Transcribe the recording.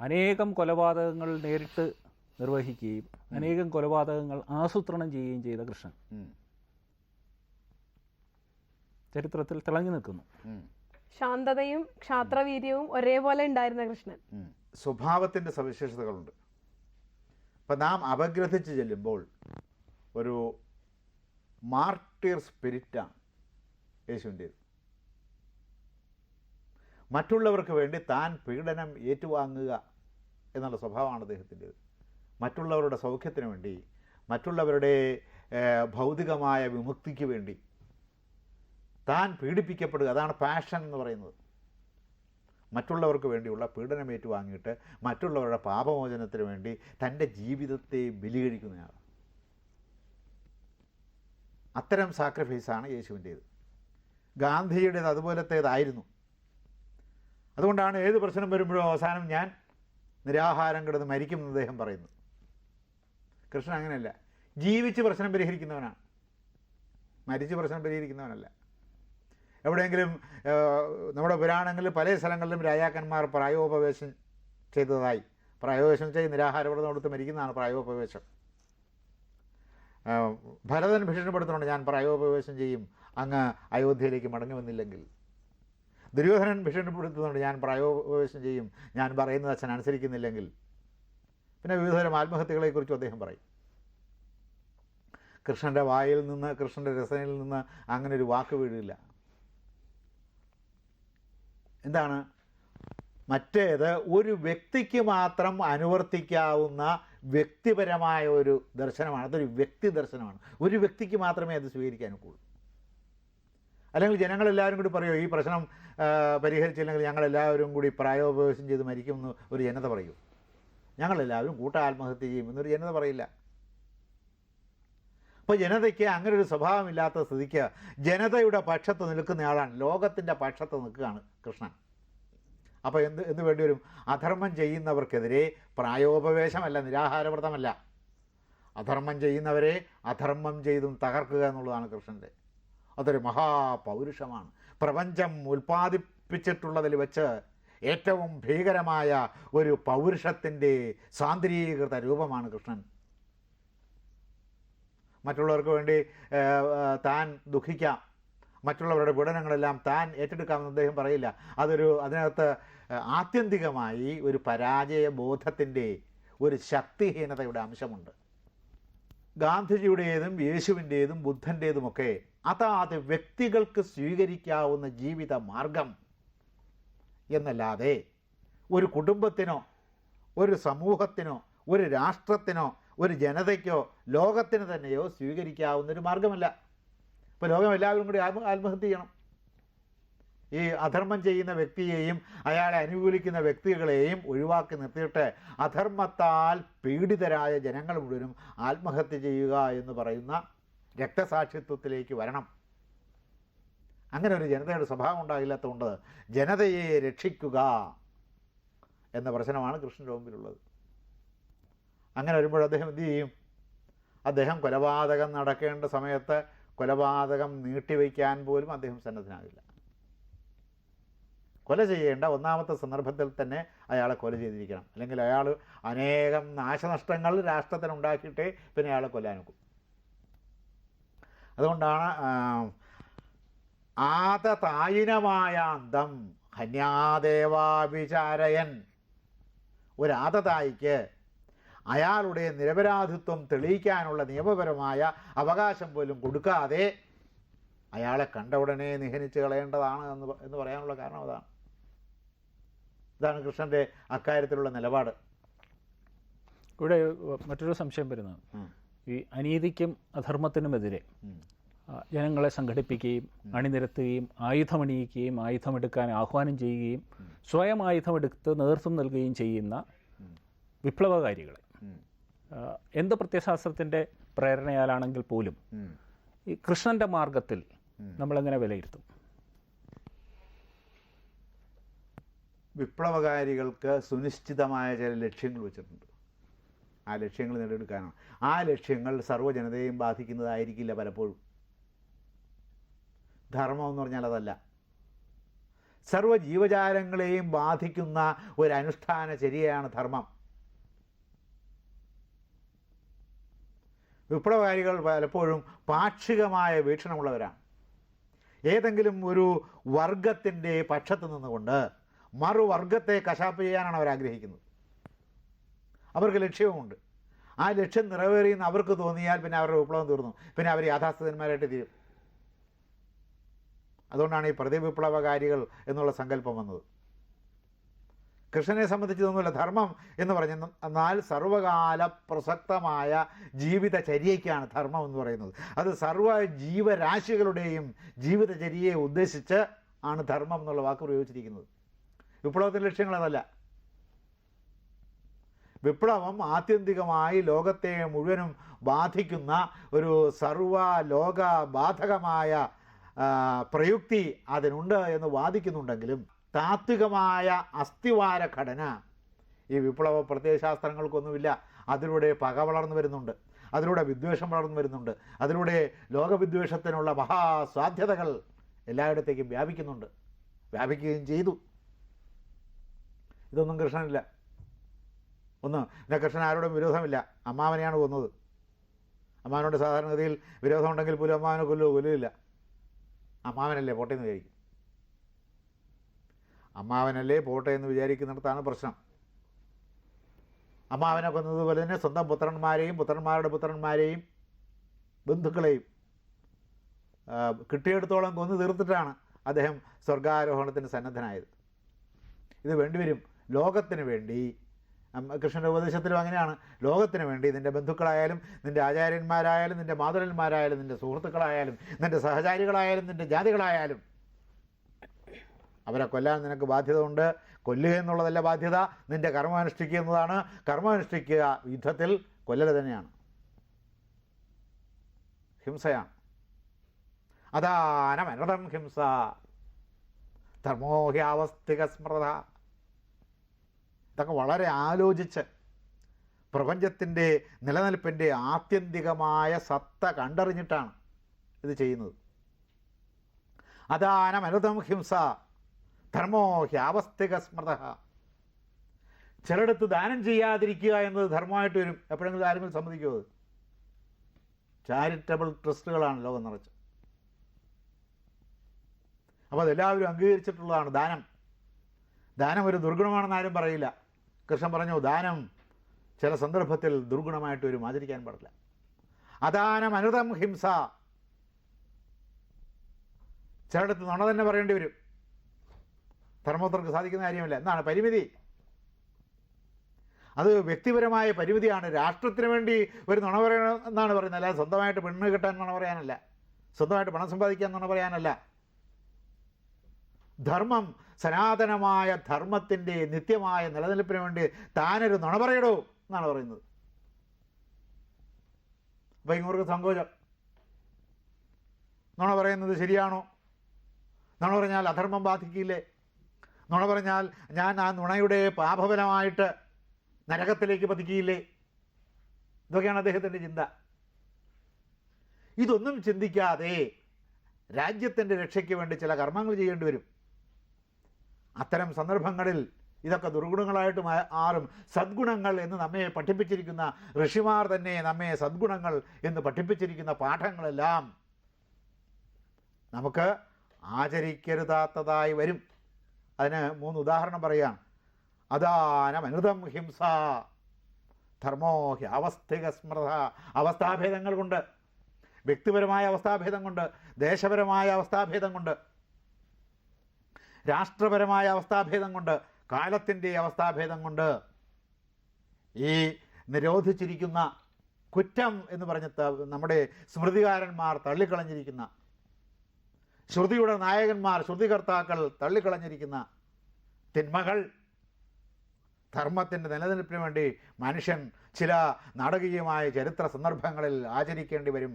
അനേകം കൊലപാതകങ്ങൾ നേരിട്ട് നിർവഹിക്കുകയും അനേകം കൊലപാതകങ്ങൾ ആസൂത്രണം ചെയ്യുകയും ചെയ്ത കൃഷ്ണൻ. ചരിത്രത്തിൽ തിളങ്ങി നിൽക്കുന്നു. ശാന്തതയും ക്ഷാത്രവീര്യവും ഒരേപോലെ ഉണ്ടായിരുന്ന കൃഷ്ണൻ. സ്വഭാവത്തിന്റെ സ്വഭാവത്തിന്റെ സവിശേഷതകളുണ്ട്. അപ്പം നാം അപഗ്രഥിച്ച് ചെല്ലുമ്പോൾ ഒരു മാർട്ടിയർ സ്പിരിറ്റാണ് യേശുവിന്റേത് മറ്റുള്ളവർക്ക് വേണ്ടി താൻ പീഡനം ഏറ്റുവാങ്ങുക എന്നുള്ള സ്വഭാവമാണ് അദ്ദേഹത്തിന്റേത്. മറ്റുള്ളവരുടെ സൗഖ്യത്തിന് വേണ്ടി മറ്റുള്ളവരുടെ ഭൗതികമായ വിമുക്തിക്ക് വേണ്ടി താൻ പീഡിപ്പിക്കപ്പെടുക അതാണ് പാഷൻ എന്ന് പറയുന്നത്. മറ്റുള്ളവർക്ക് വേണ്ടിയുള്ള പീഡനമേറ്റു വാങ്ങിയിട്ട് മറ്റുള്ളവരുടെ പാപമോചനത്തിന് വേണ്ടി തന്റെ ജീവിതത്തെ ബലികഴിക്കുന്നയാൾ. അത്തരം സാക്രിഫൈസാണ് യേശുവിന്റേത്. ഗാന്ധിയുടേത് അതുപോലത്തേതായിരുന്നു. അതുകൊണ്ടാണ് ഏത് പ്രശ്നം വരുമ്പോഴും അവസാനം ഞാൻ നിരാഹാരം കിടന്ന് മരിക്കുമെന്ന് അദ്ദേഹം പറയുന്നു. കൃഷ്ണൻ അങ്ങനെയല്ല. ജീവിച്ച് പ്രശ്നം പരിഹരിക്കുന്നവനാണ്. മരിച്ച് പ്രശ്നം പരിഹരിക്കുന്നവനല്ല. എവിടെയെങ്കിലും നമ്മുടെ പുരാണങ്ങളിൽ പല സ്ഥലങ്ങളിലും രാജാക്കന്മാർ പ്രായോപവേശം ചെയ്തതായി. പ്രായോപവേശം ചെയ്ത് നിരാഹാരവ്രതം കൊടുത്ത് മരിക്കുന്നതാണ് പ്രായോപവേശം. ഭരതൻ ഭീഷണിപ്പെടുത്തുന്നുണ്ട് ഞാൻ പ്രായോപവേശം ചെയ്യും അങ്ങ് അയോധ്യയിലേക്ക് മടങ്ങി വന്നില്ലെങ്കിൽ ദുര്യോധനൻ ഭീഷണിപ്പെടുത്തുന്നുണ്ട് ഞാൻ പ്രായോപവേശം ചെയ്യും. ഞാൻ പറയുന്നത് അച്ഛൻ അനുസരിക്കുന്നില്ലെങ്കിൽ. പിന്നെ വിവിധതരം ആത്മഹത്യകളെക്കുറിച്ചും അദ്ദേഹം പറയും. കൃഷ്ണന്റെ വായിൽ നിന്ന് കൃഷ്ണന്റെ രസനയിൽ നിന്ന് അങ്ങനെ ഒരു വാക്ക് വീഴില്ല. എന്താണ്? മറ്റേത് ഒരു വ്യക്തിക്ക് മാത്രം അനുവർത്തിക്കാവുന്ന വ്യക്തിപരമായ ഒരു ദർശനമാണ്. അതൊരു വ്യക്തി ദർശനമാണ്. ഒരു വ്യക്തിക്ക് മാത്രമേ അത് സ്വീകരിക്കാൻ അല്ലെങ്കിൽ ജനങ്ങളെല്ലാവരും കൂടി പറയുമോ ഈ പ്രശ്നം പരിഹരിച്ചില്ലെങ്കിൽ ഞങ്ങളെല്ലാവരും കൂടി പ്രായോപവേശം ചെയ്ത് മരിക്കുമെന്ന് ഒരു ജനത പറയൂ. ഞങ്ങളെല്ലാവരും കൂട്ട ആത്മഹത്യ ചെയ്യും എന്നൊരു ജനത പറയില്ല. അപ്പോൾ ജനതയ്ക്ക് അങ്ങനെ ഒരു സ്വഭാവമില്ലാത്ത സ്ഥിതിക്ക് ജനതയുടെ പക്ഷത്ത് നിൽക്കുന്ന ആളാണ് ലോകത്തിന്റെ പക്ഷത്ത് നിൽക്കുകയാണ് കൃഷ്ണൻ. അപ്പോൾ എന്ത് എന്ത് വേണ്ടി വരും? അധർമ്മം ചെയ്യുന്നവർക്കെതിരെ പ്രായോപവേശമല്ല നിരാഹാരവ്രതമല്ല. അധർമ്മം ചെയ്യുന്നവരെ അധർമ്മം ചെയ്തും തകർക്കുക എന്നുള്ളതാണ് കൃഷ്ണന്റെ അതൊരു മഹാപൗരുഷമാണ്. പ്രപഞ്ചം ഉൽപ്പാദിപ്പിച്ചിട്ടുള്ളതിൽ വെച്ച് ഏറ്റവും ഭീകരമായ ഒരു പൗരുഷത്തിന്റെ സാന്ദ്രീകൃത രൂപമാണ് കൃഷ്ണൻ. മറ്റുള്ളവർക്ക് വേണ്ടി താൻ ദുഃഖിക്കാം. മറ്റുള്ളവരുടെ പീഡനങ്ങളെല്ലാം താൻ ഏറ്റെടുക്കാമെന്ന് അദ്ദേഹം പറയില്ല. അതൊരു അതിനകത്ത് ആത്യന്തികമായി ഒരു പരാജയ ബോധത്തിന്റെ ഒരു ശക്തിഹീനതയുടെ അംശമുണ്ട്. ഗാന്ധിജിയുടേതും യേശുവിന്റേതും ബുദ്ധന്റേതുമൊക്കെ അതാത് വ്യക്തികൾക്ക് സ്വീകരിക്കാവുന്ന ജീവിത മാർഗം എന്നല്ലാതെ ഒരു കുടുംബത്തിനോ ഒരു സമൂഹത്തിനോ ഒരു രാഷ്ട്രത്തിനോ ഒരു ജനതയ്ക്കോ ലോകത്തിന് തന്നെയോ സ്വീകരിക്കാവുന്ന ഒരു മാർഗമല്ല. ഇപ്പോൾ ലോകം എല്ലാവരും കൂടി ആത്മ ആത്മഹത്യ ചെയ്യണം. ഈ അധർമ്മം ചെയ്യുന്ന വ്യക്തിയെയും അയാളെ അനുകൂലിക്കുന്ന വ്യക്തികളെയും ഒഴിവാക്കി നിർത്തിയിട്ട് അധർമ്മത്താൽ പീഡിതരായ ജനങ്ങൾ മുഴുവനും ആത്മഹത്യ ചെയ്യുക എന്ന് പറയുന്ന രക്തസാക്ഷിത്വത്തിലേക്ക് വരണം. അങ്ങനെ ഒരു ജനതയുടെ സ്വഭാവം ഉണ്ടാകില്ലാത്തതുകൊണ്ട് ജനതയെ രക്ഷിക്കുക എന്ന പ്രശ്നമാണ് കൃഷ്ണന്റെ മുമ്പിലുള്ളത്. അങ്ങനെ വരുമ്പോൾ അദ്ദേഹം എന്തു ചെയ്യും? അദ്ദേഹം കൊലപാതകം നടക്കേണ്ട സമയത്ത് കൊലപാതകം നീട്ടിവെക്കാൻ പോലും അദ്ദേഹം സന്നദ്ധനാകില്ല. കൊല ചെയ്യേണ്ട ഒന്നാമത്തെ സന്ദർഭത്തിൽ തന്നെ അയാളെ കൊല ചെയ്തിരിക്കണം. അല്ലെങ്കിൽ അയാൾ അനേകം നാശനഷ്ടങ്ങൾ രാഷ്ട്രത്തിന് ഉണ്ടാക്കിയിട്ടേ പിന്നെ അയാളെ കൊല്ലാനൊക്കും. അതുകൊണ്ടാണ് ആതതായിനമായ അന്തം ഹന്യാദേവാവിചാരയൻ. ഒരു ആതതായിക്ക് അയാളുടെ നിരപരാധിത്വം തെളിയിക്കാനുള്ള നിയമപരമായ അവകാശം പോലും കൊടുക്കാതെ അയാളെ കണ്ട ഉടനെ നിഹനിച്ച് കളയേണ്ടതാണ് എന്ന് എന്ന് പറയാനുള്ള കാരണം അതാണ്. ഇതാണ് കൃഷ്ണന്റെ അക്കാര്യത്തിലുള്ള നിലപാട്. ഇവിടെ മറ്റൊരു സംശയം വരുന്നത്. ഈ അനീതിക്കും അധർമ്മത്തിനുമെതിരെ ജനങ്ങളെ സംഘടിപ്പിക്കുകയും അണിനിരത്തുകയും ആയുധമണിയിക്കുകയും ആയുധമെടുക്കാൻ ആഹ്വാനം ചെയ്യുകയും സ്വയം ആയുധമെടുത്ത് നേതൃത്വം നൽകുകയും ചെയ്യുന്ന വിപ്ലവകാരികളെ. എന്ത് പ്രത്യശാസ്ത്രത്തിന്റെ പ്രേരണയാലാണെങ്കിൽ പോലും. ഈ കൃഷ്ണന്റെ മാർഗത്തിൽ നമ്മളെങ്ങനെ വിലയിരുത്തും? വിപ്ലവകാരികൾക്ക് സുനിശ്ചിതമായ ചില ലക്ഷ്യങ്ങൾ വെച്ചിട്ടുണ്ട്. ആ ലക്ഷ്യങ്ങൾ നേടിയെടുക്കാനാണ്. ആ ലക്ഷ്യങ്ങൾ സർവജനതയെയും ബാധിക്കുന്നതായിരിക്കില്ല പലപ്പോഴും. ധർമ്മം എന്ന് പറഞ്ഞാൽ അതല്ല. സർവ ജീവജാലങ്ങളെയും ബാധിക്കുന്ന ഒരു അനുഷ്ഠാന ചര്യയാണ് ധർമ്മം. വിപ്ലവകാരികൾ പലപ്പോഴും പാക്ഷികമായ വീക്ഷണമുള്ളവരാണ്. ഏതെങ്കിലും ഒരു വർഗത്തിന്റെ പക്ഷത്ത് നിന്നുകൊണ്ട് മറുവർഗത്തെ കശാപ്പ് ചെയ്യാനാണ് അവർ ആഗ്രഹിക്കുന്നത് അവർക്ക് ലക്ഷ്യവുമുണ്ട്. ആ ലക്ഷ്യം നിറവേറിയെന്ന് അവർക്ക് തോന്നിയാൽ പിന്നെ അവരുടെ വിപ്ലവം തീർന്നു. പിന്നെ അവർ യാഥാസ്ഥിതന്മാരായിട്ട് തീരും. അതുകൊണ്ടാണ് ഈ പ്രതിവിപ്ലവകാരികൾ എന്നുള്ള സങ്കല്പം വന്നത്. കൃഷ്ണനെ സംബന്ധിച്ചതൊന്നുമില്ല ധർമ്മം എന്ന് പറഞ്ഞ എന്നാൽ സർവകാല പ്രസക്തമായ ജീവിതചര്യയ്ക്കാണ് ധർമ്മം എന്ന് പറയുന്നത്. അത് സർവ ജീവരാശികളുടെയും ജീവിതചര്യയെ ഉദ്ദേശിച്ച് ആണ് ധർമ്മം എന്നുള്ള വാക്ക് പ്രയോഗിച്ചിരിക്കുന്നത്. വിപ്ലവത്തിന്റെ ലക്ഷ്യങ്ങൾ അതല്ല. വിപ്ലവം ആത്യന്തികമായി ലോകത്തെ മുഴുവനും ബാധിക്കുന്ന ഒരു സർവ ലോക ബാധകമായ പ്രയുക്തി അതിനുണ്ട് എന്ന് വാദിക്കുന്നുണ്ടെങ്കിലും താത്വികമായ അസ്ഥിവാര ഘടന ഈ വിപ്ലവ പ്രത്യയശാസ്ത്രങ്ങൾക്കൊന്നുമില്ല. അതിലൂടെ പക വളർന്നു വരുന്നുണ്ട്. അതിലൂടെ വിദ്വേഷം വളർന്നു വരുന്നുണ്ട്. അതിലൂടെ ലോകവിദ്വേഷത്തിനുള്ള മഹാസാധ്യതകൾ എല്ലായിടത്തേക്കും വ്യാപിക്കുന്നുണ്ട്. വ്യാപിക്കുകയും ചെയ്തു. ഇതൊന്നും കൃഷ്ണനില്ല. ഒന്ന് പിന്നെ കൃഷ്ണൻ ആരോടും വിരോധമില്ല. അമ്മാവനെയാണ് കൊന്നത്. അമ്മാവനോട് സാധാരണഗതിയിൽ വിരോധമുണ്ടെങ്കിൽ പോലും അമ്മാവനെ കൊല്ലുമോ കൊല്ലില്ല അമ്മാവനല്ലേ പോട്ടെ എന്ന് വിചാരിക്കും. അമ്മാവനല്ലേ പോട്ടെ എന്ന് വിചാരിക്കുന്നിടത്താണ് പ്രശ്നം. അമ്മാവനെ കൊന്നതുപോലെ തന്നെ സ്വന്തം പുത്രന്മാരെയും പുത്രന്മാരുടെ പുത്രന്മാരെയും ബന്ധുക്കളെയും കിട്ടിയെടുത്തോളം കൊന്നു തീർത്തിട്ടാണ് അദ്ദേഹം സ്വർഗാരോഹണത്തിന് സന്നദ്ധനായത്. ഇത് വേണ്ടിവരും. ലോകത്തിന് വേണ്ടി കൃഷ്ണന്റെ ഉപദേശത്തിലും അങ്ങനെയാണ്. ലോകത്തിന് വേണ്ടി നിന്റെ ബന്ധുക്കളായാലും നിന്റെ ആചാര്യന്മാരായാലും നിന്റെ മാതുരന്മാരായാലും നിന്റെ സുഹൃത്തുക്കളായാലും നിന്റെ സഹചാരികളായാലും നിന്റെ ജാതികളായാലും അവരെ കൊല്ലാൻ നിനക്ക് ബാധ്യത ഉണ്ട് കൊല്ലുക എന്നുള്ളതല്ല ബാധ്യത. നിന്റെ കർമ്മം അനുഷ്ഠിക്കുക എന്നതാണ്. കർമ്മം അനുഷ്ഠിക്കുക യുദ്ധത്തിൽ കൊല്ലൽ തന്നെയാണ്. ഹിംസയാണ്. അദാനമനതം ഹിംസ. ധർമ്മോഹ്യാവസ്ഥിക സ്മൃത. ഇതൊക്കെ വളരെ ആലോചിച്ച് പ്രപഞ്ചത്തിന്റെ നിലനിൽപ്പിന്റെ ആത്യന്തികമായ സത്ത കണ്ടറിഞ്ഞിട്ടാണ് ഇത് ചെയ്യുന്നത്. അദാനമനതം ഹിംസ ധർമ്മോ ഹ്യാവസ്ഥിക സ്മൃത. ചിലയിടത്ത് ദാനം ചെയ്യാതിരിക്കുക എന്നത് ധർമ്മമായിട്ട് വരും. എപ്പോഴെങ്കിലും ആരെങ്കിലും സമ്മതിക്കുമോ അത്? ചാരിറ്റബിൾ ട്രസ്റ്റുകളാണ് ലോകം നിറച്ച്. അപ്പോൾ അതെല്ലാവരും അംഗീകരിച്ചിട്ടുള്ളതാണ് ദാനം. ദാനം ഒരു ദുർഗുണമാണെന്ന് ആരും പറയില്ല. കൃഷ്ണൻ പറഞ്ഞു ദാനം ചില സന്ദർഭത്തിൽ ദുർഗുണമായിട്ട് വരും ആചരിക്കാൻ പാടില്ല. അദാനം അനുതം ഹിംസ. ചിലയിടത്ത് നുണ തന്നെ പറയേണ്ടി വരും. ധർമ്മപുത്രർക്ക് സാധിക്കുന്ന കാര്യമല്ല. എന്നാണ് പരിമിതി? അത് വ്യക്തിപരമായ പരിമിതിയാണ്. രാഷ്ട്രത്തിന് വേണ്ടി ഒരു നുണ പറയണം എന്നാണ് പറയുന്നത്. അല്ലാതെ സ്വന്തമായിട്ട് പെണ്ണ് കിട്ടാൻ നുണ പറയാനല്ല. സ്വന്തമായിട്ട് പണം സമ്പാദിക്കാൻ നുണ പറയാനല്ല. ധർമ്മം സനാതനമായ ധർമ്മത്തിന്റെ നിത്യമായ നിലനിൽപ്പിന് വേണ്ടി താനൊരു നുണ പറയടോ എന്നാണ് പറയുന്നത്. അപ്പം ഇങ്ങോട്ട് സങ്കോചം. നുണ പറയുന്നത് ശരിയാണോ? നുണ പറഞ്ഞാൽ അധർമ്മം ബാധിക്കില്ലേ? നുണ പറഞ്ഞാൽ ഞാൻ ആ നുണയുടെ പാപഫലമായിട്ട് നരകത്തിലേക്ക് പതിക്കിയില്ലേ? ഇതൊക്കെയാണ് അദ്ദേഹത്തിന്റെ ചിന്ത. ഇതൊന്നും ചിന്തിക്കാതെ രാജ്യത്തിന്റെ രക്ഷയ്ക്ക് വേണ്ടി ചില കർമ്മങ്ങൾ ചെയ്യേണ്ടി വരും. അത്തരം സന്ദർഭങ്ങളിൽ ഇതൊക്കെ ദുർഗുണങ്ങളായിട്ട് മാറും സദ്ഗുണങ്ങൾ എന്ന് നമ്മെ പഠിപ്പിച്ചിരിക്കുന്ന ഋഷിമാർ തന്നെ നമ്മെ സദ്ഗുണങ്ങൾ എന്ന് പഠിപ്പിച്ചിരിക്കുന്ന പാഠങ്ങളെല്ലാം നമുക്ക് ആചരിക്കരുതാത്തതായി വരും. അതിന് മൂന്ന് ഉദാഹരണം പറയാം. അദാനം അനുതം ഹിംസ ധർമ്മോ അവസ്ഥിക സ്മൃത അവസ്ഥാഭേദങ്ങൾ കൊണ്ട് വ്യക്തിപരമായ അവസ്ഥാഭേദം കൊണ്ട് ദേശപരമായ അവസ്ഥാഭേദം കൊണ്ട് രാഷ്ട്രപരമായ അവസ്ഥാഭേദം കൊണ്ട് കാലത്തിന്റെ അവസ്ഥാഭേദം കൊണ്ട് ഈ നിരോധിച്ചിരിക്കുന്ന കുറ്റം എന്ന് പറഞ്ഞ നമ്മുടെ സ്മൃതികാരന്മാർ തള്ളിക്കളഞ്ഞിരിക്കുന്ന ശ്രുതിയുടെ നായകന്മാർ ശ്രുതികർത്താക്കൾ തള്ളിക്കളഞ്ഞിരിക്കുന്ന തിന്മകൾ ധർമ്മത്തിന്റെ നിലനിൽപ്പിന് വേണ്ടി മനുഷ്യൻ ചില നാടകീയമായ ചരിത്ര സന്ദർഭങ്ങളിൽ ആചരിക്കേണ്ടി വരും.